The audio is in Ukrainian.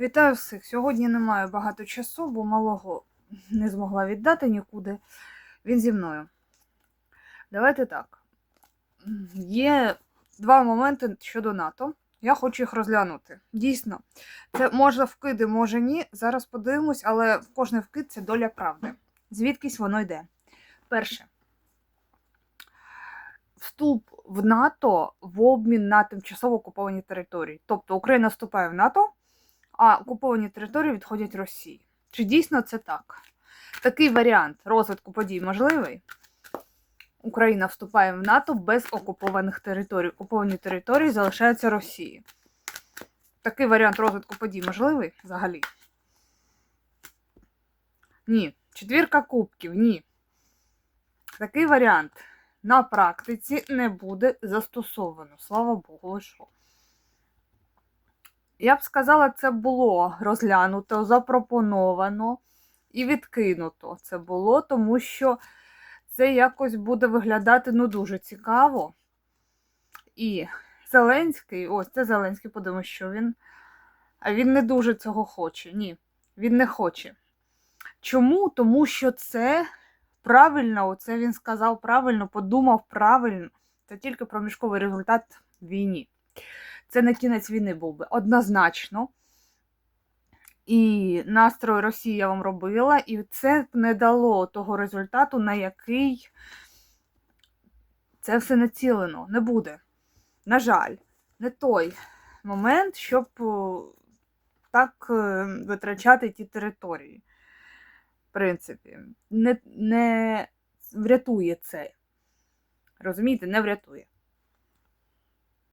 Вітаю всіх! Сьогодні не маю багато часу, бо малого не змогла віддати нікуди. Він зі мною. Давайте так. Є два моменти щодо НАТО. Я хочу їх розглянути. Дійсно, це може вкиди, може ні. Зараз подивимось, але кожний вкид це доля правди. Звідкись воно йде. Перше. Вступ в НАТО в обмін на тимчасово окуповані території. Тобто Україна вступає в НАТО, а окуповані території відходять Росії. Чи дійсно це так? Такий варіант розвитку подій можливий. Україна вступає в НАТО без окупованих територій. Окуповані території залишаються Росії. Такий варіант розвитку подій можливий взагалі? Ні. Четвірка кубків, ні. Такий варіант на практиці не буде застосовано. Слава Богу, що. Я б сказала, це було розглянуто, запропоновано і відкинуто. Це було, тому що це якось буде виглядати ну дуже цікаво. І Зеленський, ось це Зеленський, подумаю, що він. А він не дуже цього хоче. Ні, він не хоче. Чому? Тому що це правильно, оце він сказав правильно, подумав правильно. Це тільки проміжковий результат війні. Це не кінець війни був би однозначно. І настрой Росії я вам робила, і це не дало того результату, на який це все націлено. Не буде. На жаль, не той момент, щоб так е, витрачати ті території. В принципі, не, не врятує це. Розумієте, не врятує.